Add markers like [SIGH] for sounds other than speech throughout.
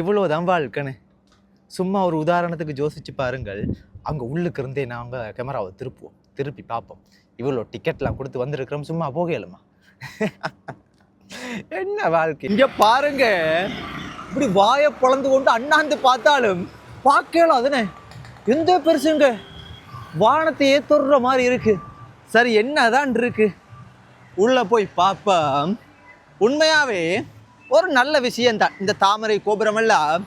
இவ்வளோ தான் வாழ்க்கைன்னு. சும்மா ஒரு உதாரணத்துக்கு யோசிச்சு பாருங்கள். அங்கே உள்ளுக்கு இருந்தே நாங்கள் கேமராவை திருப்புவோம். திருப்பி பார்ப்போம். இவ்வளோ டிக்கெட்லாம் கொடுத்து வந்திருக்கிறோம். சும்மா போகலுமா [LAUGHS] என்ன வாழ்க்கை? இங்கே பாருங்க. இப்படி வாயை பொளந்து கொண்டு அண்ணாந்து பார்த்தாலும் பார்க்கலாம் அதுனே. எந்த பெருசுங்க? வானத்தையே தொடுற மாதிரி இருக்கு. சரி என்னதான் இருக்கு? உள்ள போய் பார்ப்போம். உண்மையாவே ஒரு நல்ல விஷயந்தான் இந்த தாமரை கோபுரமெல்லாம்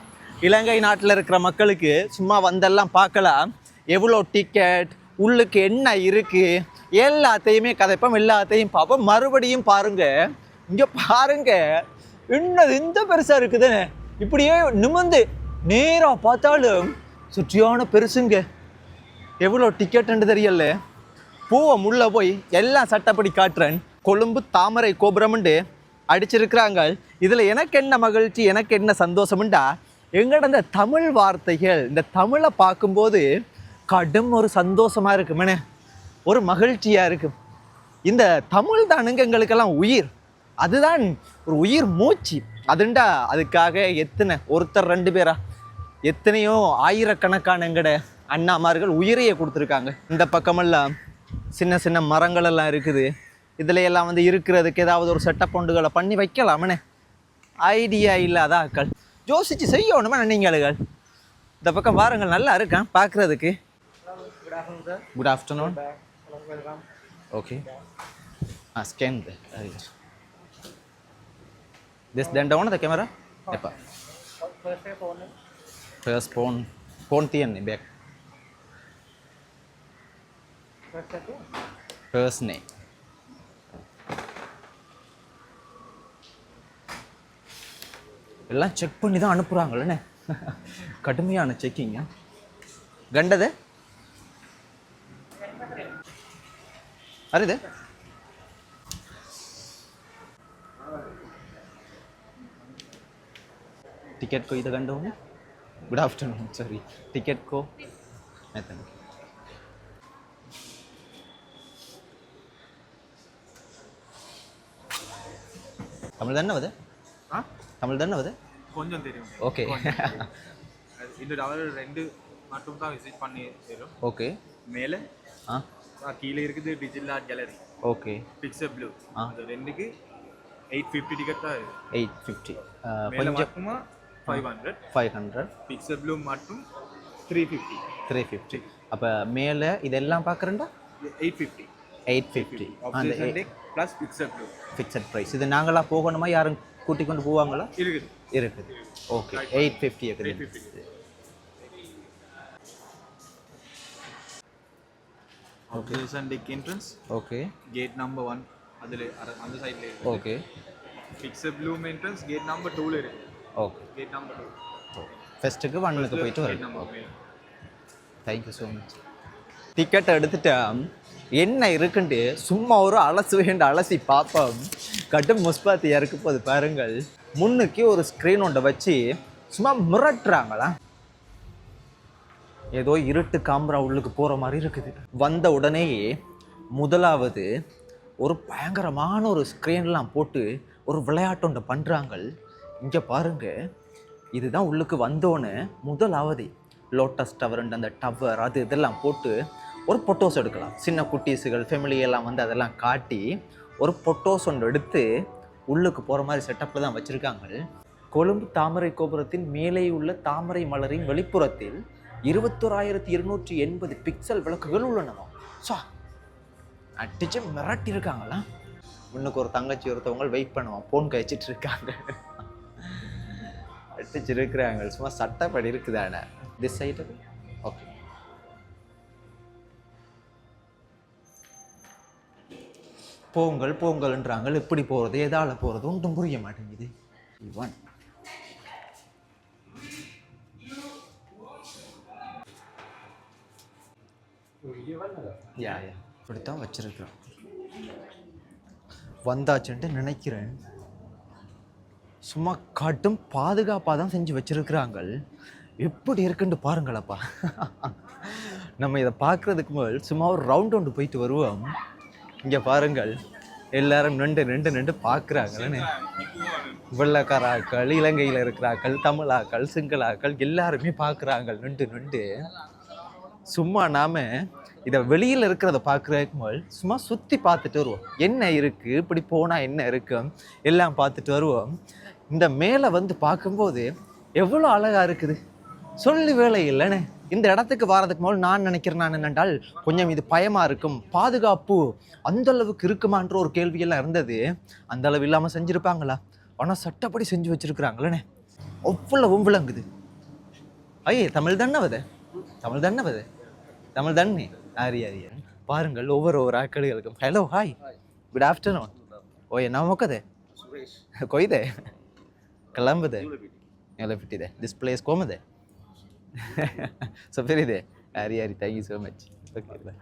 இலங்கை நாட்டில் இருக்கிற மக்களுக்கு சும்மா வந்தெல்லாம் பார்க்கலாம். எவ்வளோ டிக்கெட் உள்ளுக்கு என்ன இருக்குது எல்லாத்தையுமே கதைப்போம் எல்லாத்தையும் பார்ப்போம். மறுபடியும் பாருங்கள் இங்கே பாருங்கள் இன்னது இந்த பெருசாக இருக்குதுன்னு. இப்படியே நிமிந்து நேராக பார்த்தாலும் சுற்றியான பெருசுங்க. எவ்வளோ டிக்கெட்டுன்னு தெரியல. பூவை முள்ள போய் எல்லாம் சட்டப்படி காட்டுறேன். கொழும்பு தாமரை கோபுரம்ண்டு அடிச்சிருக்கிறாங்க இதில் எனக்கு என்ன மகிழ்ச்சி எனக்கு என்ன சந்தோஷம்ண்டா? எங்கட இந்த தமிழ் வார்த்தைகள் இந்த தமிழை பார்க்கும்போது கடும் ஒரு சந்தோஷமாக இருக்குமேனே ஒரு மகிழ்ச்சியாக இருக்கும் இந்த தமிழ் தானுங்க எங்களுக்கெல்லாம் உயிர். அதுதான் ஒரு உயிர் மூச்சு. அதுண்டா அதுக்காக எத்தனை ஒருத்தர் ரெண்டு பேரா? எத்தனையோ ஆயிரக்கணக்கான எங்கட அண்ணாமார்கள் உயிரையே கொடுத்துருக்காங்க. இந்த பக்கமெல்லாம் சின்ன சின்ன மரங்கள் எல்லாம் இருக்குது. இதிலையெல்லாம் வந்து இருக்கிறதுக்கு ஏதாவது ஒரு செட்டப் ஒன்றுகளை பண்ணி வைக்கலாம்னே ஐடியா இல்லாத ஆக்கள் யோசித்து செய்யணுமே நீங்களுகள்? இந்த பக்கம் வாருங்கள் நல்லா இருக்கான் பார்க்குறதுக்கு. Good afternoon okay ah scan this then down the camera எப்போ ஃபர்ஸ்ட் ஃபோன் ஃபோன் தீயன் பேக் ஃபர்ஸ்ட் நே எல்லாம் செக் பண்ணி தான் அனுப்புகிறாங்களே கடுமையான செக்கிங்க கண்டது? அருது? ಟಿಕೆಟ್ ಕೋ ಇದು ಗಂಡು ಗುಡ್ ಆಫ್ಟರ್ನೂನ್ ಸಾರಿ ಟಿಕೆಟ್ ಕೋ ಆಯ್ತಾ தமிழ் தானே வருது தமிழ் தானே வருது கொஞ்சம் தெரியும். ஓகே இந்த டவர் ரெண்டு மட்டும் தான் விசிட் பண்ணி தரும். ஓகே மேலே ஆ. கீழே இருக்குது digital art gallery okay picture blue. அது ரெண்டுக்கு எயிட் ஃபிஃப்டி டிக்கெட் தான் எயிட் ஃபிஃப்டி மேலே கொஞ்சம் மட்டுமா? Five hundred five hundred picture blue மட்டும் த்ரீ ஃபிஃப்டி த்ரீ ஃபிஃப்டி அப்போ மேலே இதெல்லாம் பார்க்குறேன்டா? எயிட் ஃபிஃப்டி எயிட் ஃபிஃப்டி அந்த plus picture blue fixed price இது நாங்களாக போகணுமா? யாரும் கூட்டி கொண்டு போவாங்களா? இருக்குது. இருக்குது. ஓகே எயிட் ஃபிஃப்டி இருக்குது 850. Option take entrance okay gate number one அதில் அந்த சைடில் இருக்கு okay picture blue entrance gate number டூவில் இருக்கு ஓகே கேட் நம்பர் டூ ஃபெஸ்ட்டுக்கு ஒன்னுக்கு போயிட்டு வரணும் number thank you so much ticket எடுத்துட்டா என்ன இருக்குன்ட்டு சும்மா ஒரு அலசு வேண்ட அலசி பார்ப்போம். கடும் முஸ்பாத்தியா இருக்கு போது பாருங்கள். முன்னுக்கு ஒரு ஸ்க்ரீன் ஒன்றை வச்சு சும்மா மிரட்டுறாங்களா? ஏதோ இருட்டு காம்பரா உள்ளுக்கு போகிற மாதிரி இருக்குது. வந்த உடனேயே முதலாவது ஒரு பயங்கரமான ஒரு ஸ்க்ரீன்லாம் போட்டு ஒரு விளையாட்டு பண்ணுறாங்க இங்கே பாருங்கள் இதுதான் உள்ளுக்கு வந்தோன்னு முதலாவது லோட்டஸ் டவர் அந்த டவர் அது இதெல்லாம் போட்டு ஒரு ஃபோட்டோஸ் எடுக்கலாம். சின்ன குட்டீஸுகள் ஃபேமிலியெல்லாம் வந்து அதெல்லாம் காட்டி ஒரு ஃபோட்டோஸ் ஒன்று எடுத்து உள்ளுக்கு போகிற மாதிரி செட்டப்பில் தான் வச்சுருக்காங்க கொழும்பு தாமரை கோபுரத்தின் மேலே உள்ள தாமரை மலரின் வெளிப்புறத்தில் இருபத்தோராயிரத்தி இருநூற்றி எண்பது பிக்சல் விளக்குகள் உள்ளனவா ஸோ அடிச்சு மிரட்டி இருக்காங்களா இன்னுக்கு ஒரு தங்கச்சி ஒருத்தவங்க வெயிட் பண்ணுவான் ஃபோன் கழிச்சிட்டு இருக்காங்க. அடிச்சு இருக்கிறாங்க சும்மா சட்டப்படி இருக்குதானே? திஸ் சைடு ஓகே போங்கள் போங்கள்ன்றாங்க எப்படி போகிறது எதால போகிறது ஒன்றும் புரிய மாட்டேங்குது. இவன். யா யா. இப்படித்தான் வச்சிருக்கிறோம். வந்தாச்சுன்ட்டு நினைக்கிறேன். சும்மா காட்டும் பாதுகாப்பாக தான் செஞ்சு வச்சிருக்கிறாங்க எப்படி இருக்குன்னு பாருங்களப்பா. நம்ம இதை பார்க்குறதுக்கு முதல் சும்மா ஒரு ரவுண்ட் ஒன்று போயிட்டு வருவோம். இங்கே பாருங்கள் எல்லாரும் நின்று நின்று நின்று பார்க்குறாங்கன்னு வெள்ளக்காராக்கள் இலங்கையில் இருக்கிறாக்கள் தமிழாக்கள் சிங்களாக்கள் எல்லாருமே பார்க்குறாங்க நின்று நின்று. சும்மா நாம் இதை வெளியில் இருக்கிறத பார்க்குறக்கும்போது சும்மா சுற்றி பார்த்துட்டு வருவோம். என்ன இருக்குது இப்படி போனால் என்ன இருக்கும் எல்லாம் பார்த்துட்டு வருவோம். இந்த மேலே வந்து பார்க்கும்போது எவ்வளோ அழகாக இருக்குது. சொல்லி வேலை இல்லைன்னு. இந்த இடத்துக்கு வரதுக்கு முதல் நான் நினைக்கிறேன் நான் என்னென்றால் கொஞ்சம் இது பயமாக இருக்கும். பாதுகாப்பு அந்தளவுக்கு இருக்குமான்ற ஒரு கேள்வியெல்லாம் இருந்தது. அந்த அளவு இல்லாமல் செஞ்சுருப்பாங்களா? ஆனால் சட்டப்படி செஞ்சு வச்சுருக்குறாங்களே அவ்வளவும் விளங்குது. ஐயே தமிழ் தண்ணவத தமிழ் தண்ணவத தமிழ் தண்ணி அரிய அரிய பாருங்கள் ஒவ்வொரு ஒவ்வொரு ஆட்களுக்கும். Hello hi good afternoon oh என்ன மொக்கதே? கொய்தே. கிளம்புதே. எவ்வளோ பிட்டிதே டிஸ்பிளேஸ் கோமதே. ஸோ பெரியதே ஹரி Hari thank you so much okay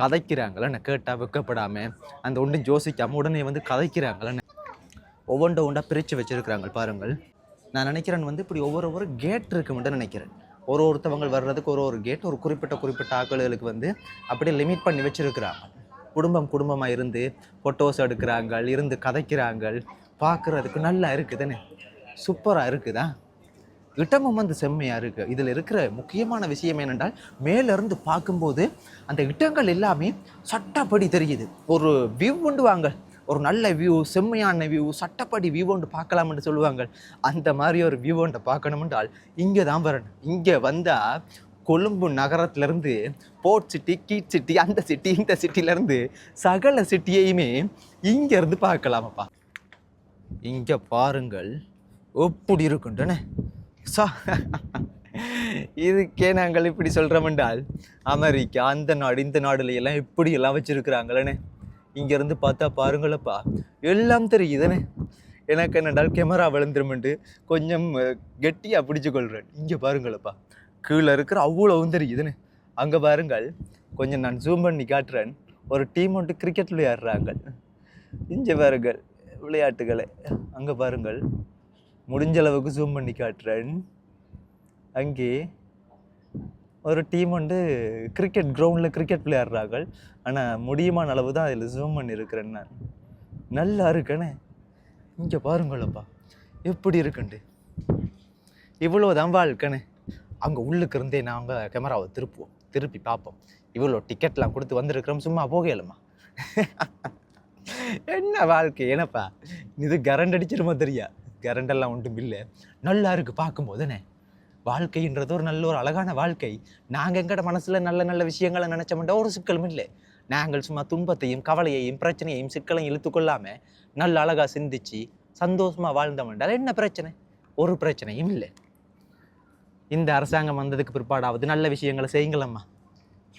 கதைக்கிறாங்களே? நான் கேட்டால் வெக்கப்படாமல் அந்த ஒன்று யோசிக்காமல் உடனே வந்து கதைக்கிறாங்களே? ஒவ்வொன்றை ஒன்றா பிரித்து வச்சுருக்கிறாங்க பாருங்கள். நான் நினைக்கிறேன் வந்து இப்படி ஒவ்வொரு ஒவ்வொரு கேட் இருக்குமென்று நினைக்கிறேன். ஒரு ஒருத்தவங்க வர்றதுக்கு ஒரு ஒரு கேட் ஒரு குறிப்பிட்ட குறிப்பிட்ட ஆக்களுக்கு வந்து அப்படியே லிமிட் பண்ணி வச்சுருக்கிறாங்க. குடும்பம் குடும்பமாக இருந்து ஃபோட்டோஸ் எடுக்கிறாங்க இருந்து கதைக்கிறாங்க. பார்க்குறதுக்கு நல்லா இருக்குதுன்னு. சூப்பராக இருக்குதா? இடமும் வந்து செம்மையாக இருக்குது இதில் இருக்கிற முக்கியமான விஷயம் என்னென்றால் மேலேருந்து பார்க்கும்போது அந்த இடங்கள் எல்லாமே சட்டப்படி தெரியுது. ஒரு வியூ உண்டு வாங்க. ஒரு நல்ல வியூ செம்மையான வியூ சட்டப்படி வியூ ஒன்று பார்க்கலாம்னு சொல்லுவாங்க. அந்த மாதிரி ஒரு வியூ ஒன்றை பார்க்கணுமென்றால் இங்கே தான் வரணும். இங்கே வந்தால் கொழும்பு நகரத்துலேருந்து போர்ட் சிட்டி கீட் சிட்டி அந்த சிட்டி இந்த சிட்டிலேருந்து சகல சிட்டியையுமே இங்கேருந்து பார்க்கலாமப்பா. இங்கே பாருங்கள் எப்படி இருக்குன்றன? சா இதுக்கே நாங்கள் இப்படி சொல்கிறோமென்றால் அமெரிக்கா அந்த நாடு இந்த நாடுல எல்லாம் எப்படி எல்லாம் வச்சுருக்குறாங்களேண்ணே இங்கேருந்து பார்த்தா பாருங்களப்பா எல்லாம் தெரியுதுண்ணே எனக்கு என்னென்றால் கேமரா விழுந்துருமெண்டு கொஞ்சம் கெட்டியாக பிடிச்சி பிடிச்சு கொள்கிறேன் இங்கே பாருங்களப்பா கீழே இருக்கிற அவ்வளவும் தெரியுதுண்ணே அங்கே பாருங்கள் கொஞ்சம் நான் ஜூம் பண்ணி காட்டுறேன். ஒரு டீம் ஒன்று கிரிக்கெட் விளையாடுறாங்க. இங்கே பாருங்கள் விளையாட்டுகளை. அங்கே பாருங்கள் முடிஞ்ச அளவுக்கு ஜூம் பண்ணி காட்டுறேன். அங்கே ஒரு டீம் வந்து கிரிக்கெட் கிரவுண்டில் கிரிக்கெட் விளையாடுறாங்க ஆனால் முடியுமான அளவு தான் அதில் ஜூம் பண்ணியிருக்கிறேன் நான். நல்லா இருக்கனே. இங்கே பாருங்களப்பா எப்படி இருக்குண்டு? இவ்வளோ தான் வாழ்க்கணே அங்கே உள்ளுக்கு இருந்தே நாங்கள் கேமராவை திருப்புவோம். திருப்பி பார்ப்போம். இவ்வளோ டிக்கெட்லாம் கொடுத்து வந்திருக்கிறோம். சும்மா போகலம்மா [LAUGHS] என்ன வாழ்க்கை என்னப்பா? இது கரண்ட் அடிச்சிருமா தெரியா? கரண்டெல்லாம் ஒன்றும் இல்லை நல்லா இருக்குது பார்க்கும்போதுனே வாழ்க்கைன்றது ஒரு நல்ல ஒரு அழகான வாழ்க்கை. நாங்கள் எங்கட மனசில் நல்ல நல்ல விஷயங்களை நினச்சோம்னா ஒரு சிக்கலும் இல்லை. நாங்கள் சும்மா துன்பத்தையும் கவலையையும் பிரச்சனையையும் சிக்கலையும் இழுத்துக்கொள்ளாமல் நல்ல அழகாக சிந்திச்சு சந்தோஷமாக வாழ்ந்தோம்ன்றால் என்ன பிரச்சனை? ஒரு பிரச்சனையும் இல்லை. இந்த அரசாங்கம் வந்ததுக்கு பிற்பாடாவது நல்ல விஷயங்களை செய்யுங்களம்மா.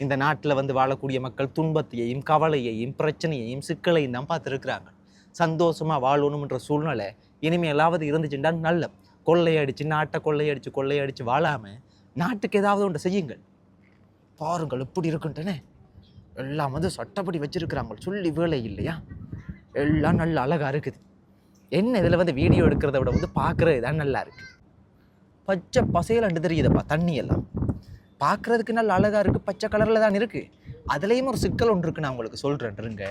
இந்த நாட்டில் வந்து வாழக்கூடிய மக்கள் துன்பத்தையும் கவலையையும் பிரச்சனையையும் சிக்கலையும் தான் பார்த்துருக்குறாங்க. சந்தோஷமாக வாழணுன்ற சூழ்நிலை இனிமேலாவது இருந்துச்சுன்னா நல்ல. கொள்ளையடிச்சு நாட்டை கொள்ளையடிச்சு கொள்ளையடிச்சு வாழாமல் நாட்டுக்கு ஏதாவது ஒன்று செய்யுங்கள். பாருங்கள் எப்படி இருக்குன்ட்டுனே எல்லாம் வந்து சட்டப்படி வச்சுருக்குறாங்க சொல்லி வேலை இல்லையா? எல்லாம் நல்ல அழகாக இருக்குது. என்ன இதில் வந்து வீடியோ எடுக்கிறத விட வந்து பார்க்குறது தான் நல்லா இருக்குது பச்சை பசையிலண்டு தெரியுதுப்பா தண்ணி எல்லாம் பார்க்குறதுக்கு நல்ல அழகாக இருக்குது பச்சை கலரில் தான் இருக்குது அதுலேயும் ஒரு சிக்கல் ஒன்று இருக்குது நான் உங்களுக்கு சொல்கிறேன்ருங்க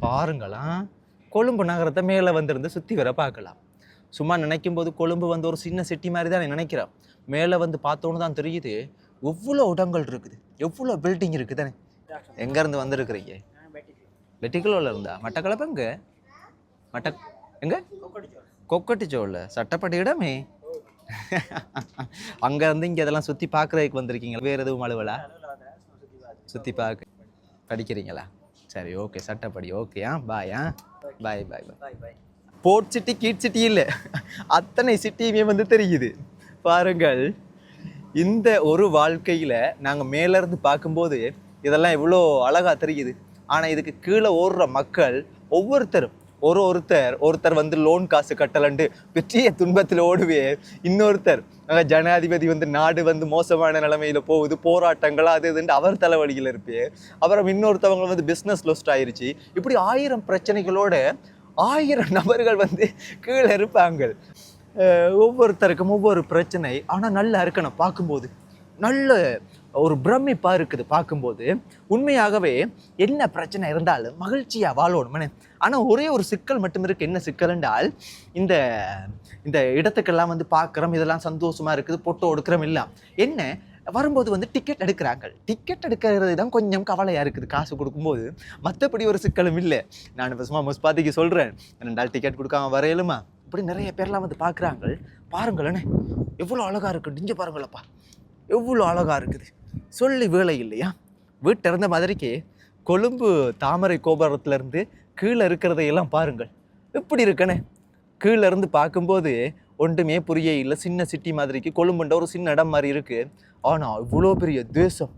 பாருங்களாம் கொழும்பு நகரத்தை மேலே வந்திருந்து சுற்றி வர பார்க்கலாம். சும்மா நினைக்கும் போது கொழும்பு வந்து ஒரு சின்ன சிட்டி மாதிரி தான் நினைக்கிறேன் மேலே வந்து பார்த்தோன்னு தான் தெரியுது. எவ்வளோ இடங்கள் இருக்குது. எவ்வளோ பில்டிங் இருக்குது தானே. எங்கேருந்து வந்திருக்கிறீங்க? வெட்டிக்குளோவில் இருந்தா? மட்டக்களப்பு எங்கே? மட்ட எங்கே? கொக்கட்டிச்சோவில் சட்டப்படி இடமே. அங்கேருந்து இருந்து இங்க இதெல்லாம் சுற்றி பார்க்குறதுக்கு வந்திருக்கீங்களா? வேறு எதுவும் அலுவலா? சுற்றி பார்க்க. படிக்கிறீங்களா? சரி ஓகே சட்டப்படி ஓகே ஆ பாய் ஆ. Bye bye bye port city கீட் city இல்லை அத்தனை சிட்டியுமே வந்து தெரியுது பாருங்கள் இந்த ஒரு வாழ்க்கையில நாங்க மேல இருந்து பார்க்கும்போது இதெல்லாம் இவ்வளோ அழகா தெரியுது ஆனா இதுக்கு கீழே ஓடுற மக்கள் ஒவ்வொருத்தரும் ஒரு ஒருத்தர் ஒருத்தர் வந்து லோன் காசு கட்டலண்டு பெரிய துன்பத்தில் ஓடுவே. இன்னொருத்தர் அங்கே ஜனாதிபதி வந்து நாடு வந்து மோசமான நிலைமையில் போகுது போராட்டங்கள் அது இதுன்னு அவர் தலைவலியில் இருப்பே. அப்புறம் இன்னொருத்தவங்க வந்து பிஸ்னஸ் லொஸ்ட் ஆயிடுச்சு இப்படி ஆயிரம் பிரச்சனைகளோட ஆயிரம் நபர்கள் வந்து கீழே இருப்பாங்க ஒவ்வொருத்தருக்கும் ஒவ்வொரு பிரச்சனை. ஆனால் நல்லா இருக்கணும் பார்க்கும்போது. நல்ல ஒரு பிரமிப்பாக இருக்குது பார்க்கும்போது. உண்மையாகவே என்ன பிரச்சனை இருந்தாலும் மகிழ்ச்சியாக வாழணும்னு ஆனால் ஒரே ஒரு சிக்கல் மட்டும் இருக்குது என்ன சிக்கல் என்றால் இந்த இந்த இடத்துக்கெல்லாம் வந்து பார்க்குறோம் இதெல்லாம் சந்தோஷமாக இருக்குது பொட்டோ எடுக்கிறோம் இல்லை. என்ன? வரும்போது வந்து டிக்கெட் எடுக்கிறாங்க டிக்கெட் எடுக்கிறது தான் கொஞ்சம் கவலையாக இருக்குது. காசு கொடுக்கும்போது மற்றபடி ஒரு சிக்கலும் இல்லை. நான் இப்போ சும்மா முஸ்பாத்திக்கு சொல்கிறேன் ரெண்டாள் டிக்கெட் கொடுக்காம வரையலுமா? இப்படி நிறைய பேர்லாம் வந்து பார்க்குறாங்க பாருங்களேனே எவ்வளோ அழகாக இருக்குது இங்கே பாருங்களப்பா. எவ்வளோ அழகாக இருக்குது. சொல்லி வேலை இல்லையா? வீட்டில் இருந்த மாதிரிக்கு கொழும்பு தாமரை கோபுரத்துலேருந்து கீழே இருக்கிறதையெல்லாம் பாருங்கள். எப்படி இருக்கனே? கீழே இருந்து பார்க்கும்போது ஒன்றுமே புரிய இல்லை. சின்ன சிட்டி மாதிரிக்கு கொழும்புன்ற ஒரு சின்ன இடம் மாதிரி இருக்குது ஆனால் இவ்வளோ பெரிய தேசம்.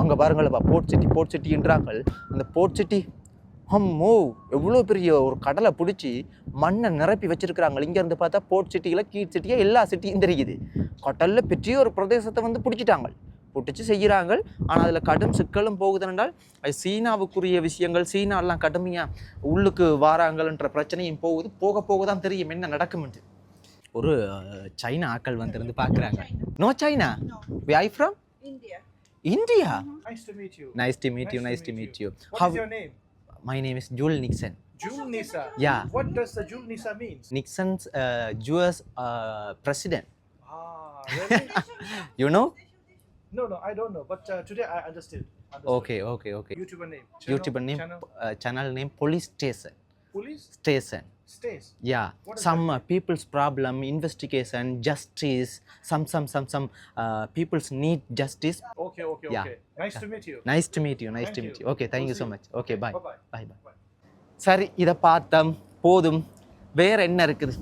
அங்கே பாருங்களப்பா போர்ட் சிட்டி போர்ட் சிட்டின்றாங்கள் அந்த போர்ட் சிட்டி அம்மோ எவ்வளோ பெரிய ஒரு கடலை பிடிச்சி மண்ணை நிரப்பி வச்சுருக்குறாங்க. இங்கேருந்து பார்த்தா போர்ட் சிட்டியில் கீட் சிட்டியாக எல்லா சிட்டியும் தெரியுது. கடலில் பெரிய ஒரு பிரதேசத்தை வந்து பிடிச்சிட்டாங்க. பிடிச்சி செய்கிறாங்க ஆனால் அதில் கடும் சிக்கலும் போகுதுன்றால் அது சீனாவுக்குரிய விஷயங்கள் சீனாலாம் கடுமையாக உள்ளுக்கு வாராங்கன்ற பிரச்சனையும் போகுது போக போக தான் தெரியும் என்ன நடக்கும்னு ஒரு சைனா ஆக்கள் வந்திருந்து பார்க்குறாங்க no China we I from India. India Nice to meet you. Nice to meet you Nice to nice to meet meet you how is your name? My name is Jul Nixon Jul Nisa. Yeah. What does the Nisa means? Ah, really? [LAUGHS] no, no, I don't know. But uh, today I understood. understood. Okay okay okay YouTuber name. YouTuber name Channel. Channel name police station Police station stays. Yeah, some uh, people's problem, investigation, justice, some some some some uh, people's need justice. Okay, okay, Yeah. okay. Nice to meet you. Nice to meet you. Nice Thank to meet you. you. Okay, thank We'll you so much. Okay, bye. Bye bye. Bye. சரி இதை பார்த்தோம் போதும் வேற என்ன இருக்குது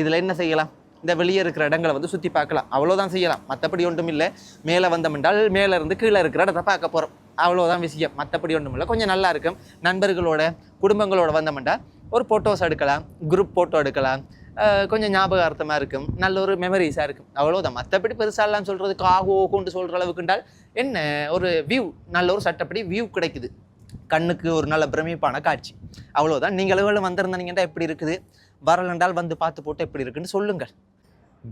இதில் என்ன செய்யலாம் இந்த வெளியே இருக்கிற இடங்களை வந்து சுற்றி பார்க்கலாம். அவ்வளோதான் செய்யலாம். மற்றபடி ஒன்றும் இல்லை மேலே வந்தோம் என்றால் மேலே இருந்து கீழே இருக்கிற இடத்த பார்க்க போகிறோம் அவ்வளோதான் விஷயம். மற்றபடி ஒன்றும் இல்லை கொஞ்சம் நல்லா இருக்கும். நண்பர்களோட குடும்பங்களோட வந்தோம்டா ஒரு ஃபோட்டோஸ் எடுக்கலாம். குரூப் ஃபோட்டோ எடுக்கலாம். கொஞ்சம் ஞாபகார்த்தமாக இருக்கும். நல்ல ஒரு மெமரிஸாக இருக்கும். அவ்வளோதான் மற்றபடி பெருசாலாம் சொல்கிறதுக்கு ஆகோ கொண்டு சொல்கிற அளவுக்குண்டால் என்ன? ஒரு வியூ நல்ல ஒரு சட்டப்படி வியூ கிடைக்குது. கண்ணுக்கு ஒரு நல்ல பிரமிப்பான காட்சி. அவ்வளோதான் நீங்களும் வந்திருந்தீங்கன்னா எப்படி இருக்குது? வரலென்றால் வந்து பார்த்து போட்டு எப்படி இருக்குன்னு சொல்லுங்கள்.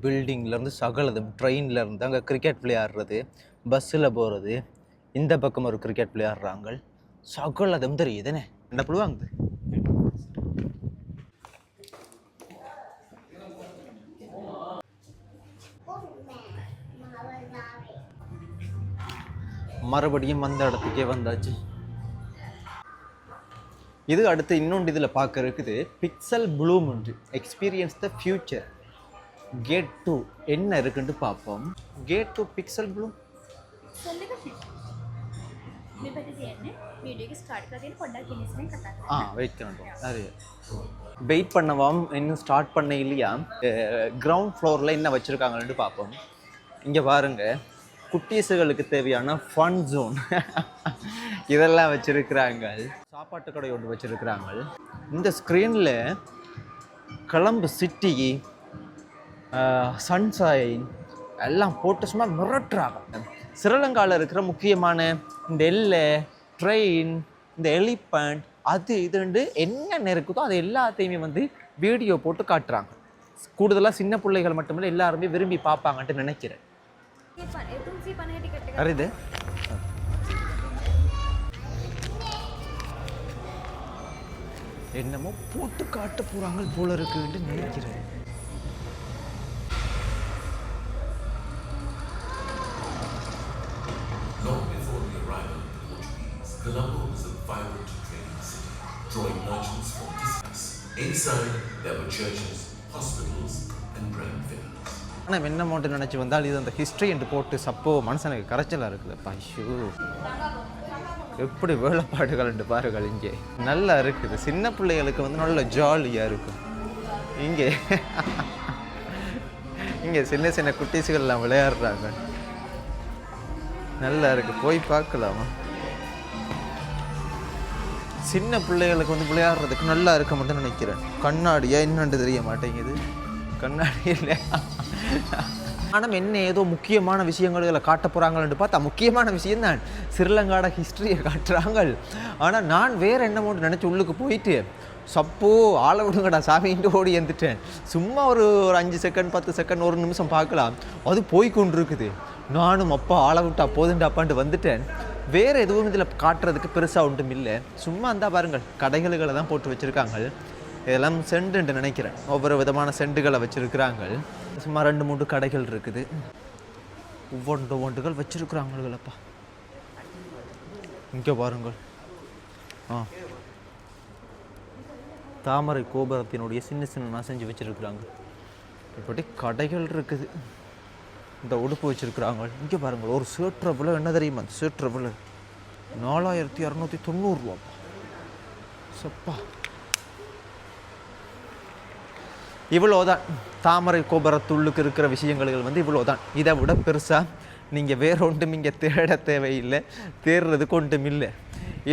பில்டிங்லேருந்து சகலது ட்ரெயினில் இருந்து அங்கே கிரிக்கெட் விளையாடுறது பஸ்ஸில் போகிறது இந்த பக்கம் ஒரு கிரிக்கெட் விளையாடுறாங்க. சகலதும் தெரியுதுண்ணே என்ன? புழுவாங்க மறுபடியும் வந்த இடத்துக்கே வந்தாச்சு. இது அடுத்து இன்னொன்று இதில் பார்க்க இருக்குது Pixel bloom experience the future gate two என்ன இருக்குன்னு பார்ப்போம். Gate two Pixel blue ah wait பண்ணுறோம் அது வெயிட் பண்ணவாம் இன்னும் ஸ்டார்ட் பண்ண இல்லையா? கிரவுண்ட் ஃப்ளோரில் என்ன வச்சுருக்காங்கன்னு பார்ப்போம். இங்கே பாருங்கள் குட்டீஸுகளுக்கு தேவையான ஃபன் ஜோன் இதெல்லாம் வச்சுருக்கிறாங்க சாப்பாட்டு கடை ஒன்று வச்சுருக்கிறாங்க இந்த ஸ்க்ரீனில் கிளம்பு சிட்டி சன்ஷைன் எல்லாம் போட்டு சும்மா மிரட்டுறாங்க. ஸ்ரீலங்காவில் இருக்கிற முக்கியமான இந்த எல்லை ட்ரெயின் இந்த எலிஃபண்ட் அது இதுண்டு என்னென்ன இருக்குதோ அது எல்லாத்தையுமே வந்து வீடியோ போட்டு காட்டுறாங்க. கூடுதலாக சின்ன பிள்ளைகள் மட்டுமில்லை எல்லாருமே விரும்பி பார்ப்பாங்கன்ட்டு நினைக்கிறேன். அறிது என்னமோ போட்டு காட்ட போகிறாங்க போல இருக்குன்ட்டு நினைக்கிறேன். Inside, there were churches, hospitals, and grain villas. ஆனால் என்ன மட்டும் நினச்சி வந்தால் இது அந்த ஹிஸ்ட்ரி என்று போட்டு சப்போ மனுஷனுக்கு கரைச்சலாக இருக்குது ஐயோ. எப்படி வேலைப்பாடுகள் என்று பாருங்கள் இங்கே. நல்லா இருக்குது. சின்ன பிள்ளைகளுக்கு வந்து நல்ல ஜாலியாக இருக்கும். இங்கே. இங்கே சின்ன சின்ன குட்டீஸுகள்லாம் விளையாடுறாங்க. நல்லா இருக்குது போய் பார்க்கலாமா? சின்ன பிள்ளைகளுக்கு வந்து விளையாடுறதுக்கு நல்லா இருக்க மட்டும் நினைக்கிறேன். கண்ணாடியா என்னன்னு தெரிய மாட்டேங்குது. கண்ணாடி இல்லை. ஆனால் என்ன ஏதோ முக்கியமான விஷயங்கள் இதில் காட்ட போகிறாங்கன்னு பார்த்தா முக்கியமான விஷயம் தான். ஸ்ரீலங்காட ஹிஸ்ட்ரியை காட்டுறாங்க. ஆனால் நான் வேறு என்ன மட்டும் நினச்சி உள்ளுக்கு போயிட்டு சப்போ ஆளை விடுங்கடா சாமின்ட்டு ஓடி எழுந்துட்டேன் சும்மா ஒரு ஒரு அஞ்சு செகண்ட் பத்து செகண்ட் ஒரு நிமிஷம் பார்க்கலாம். அது போய் இருக்குது நானும் அப்பா ஆளை விட்டா போதுண்டாப்பான்ட்டு வந்துட்டேன். வேறு எதுவும் இதில் காட்டுறதுக்கு பெருசாக ஒன்றும் இல்லை. சும்மா இருந்தால் பாருங்கள் கடைகளுகளை தான் போட்டு வச்சுருக்காங்க இதெல்லாம் செண்டுன்ட்டு நினைக்கிறேன். ஒவ்வொரு விதமான செண்டுகளை வச்சுருக்குறாங்க சும்மா ரெண்டு மூன்று கடைகள் இருக்குது. ஒவ்வொன்று ஒவ்வொன்றுகள் வச்சுருக்குறாங்களப்பா இங்கே பாருங்கள். ஆ. தாமரை கோபுரத்தினுடைய சின்ன சின்ன செஞ்சு வச்சுருக்குறாங்க இப்படி கடைகள் இருக்குது. இந்த உடுப்பு வச்சுருக்குறாங்க. இங்கே பாருங்கள் ஒரு சேற்றவில் என்ன தெரியுமா? அந்த சேற்றவில் நாலாயிரத்தி இரநூத்தி தொண்ணூறுரூவாப்பா சப்பா. இவ்வளோதான். தாமரை கோபுரத்துள்ளுக்கு இருக்கிற விஷயங்கள் வந்து இவ்வளோதான். இதை விட பெருசாக நீங்கள் வேற ஒன்றும் இங்கே தேட தேவையில்லை. தேடுறதுக்கு ஒன்றும் இல்லை.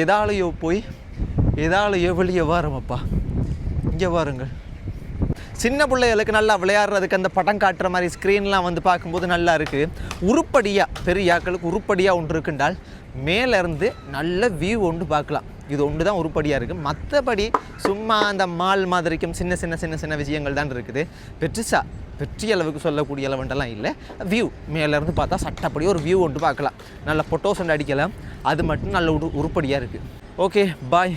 எதாலையோ போய் எதாலையோ வெளியே வாரமப்பா இங்கே வாருங்கள். சின்ன பிள்ளைகளுக்கு நல்லா விளையாடுறதுக்கு அந்த படம் காட்டுற மாதிரி ஸ்க்ரீன்லாம் வந்து பார்க்கும்போது நல்லா இருக்குது உருப்படியாக பெரியாக்களுக்கு உருப்படியாக ஒன்று இருக்குண்டால் மேலேருந்து நல்ல வியூ ஒன்று பார்க்கலாம். இது ஒன்று தான் உருப்படியாக இருக்குது மற்றபடி சும்மா அந்த மால் மாதிரிக்கும் சின்ன சின்ன சின்ன சின்ன விஷயங்கள் தான் இருக்குது. பெருசா வெற்றி அளவுக்கு சொல்லக்கூடிய அளவுண்டெல்லாம் இல்லை. வியூ மேலேருந்து பார்த்தா சட்டப்படி ஒரு வியூ ஒன்று பார்க்கலாம். நல்ல ஃபோட்டோஸ் ஒன்று அடிக்கலாம். அது மட்டும் நல்ல உரு உருப்படியாக இருக்குது ஓகே பாய்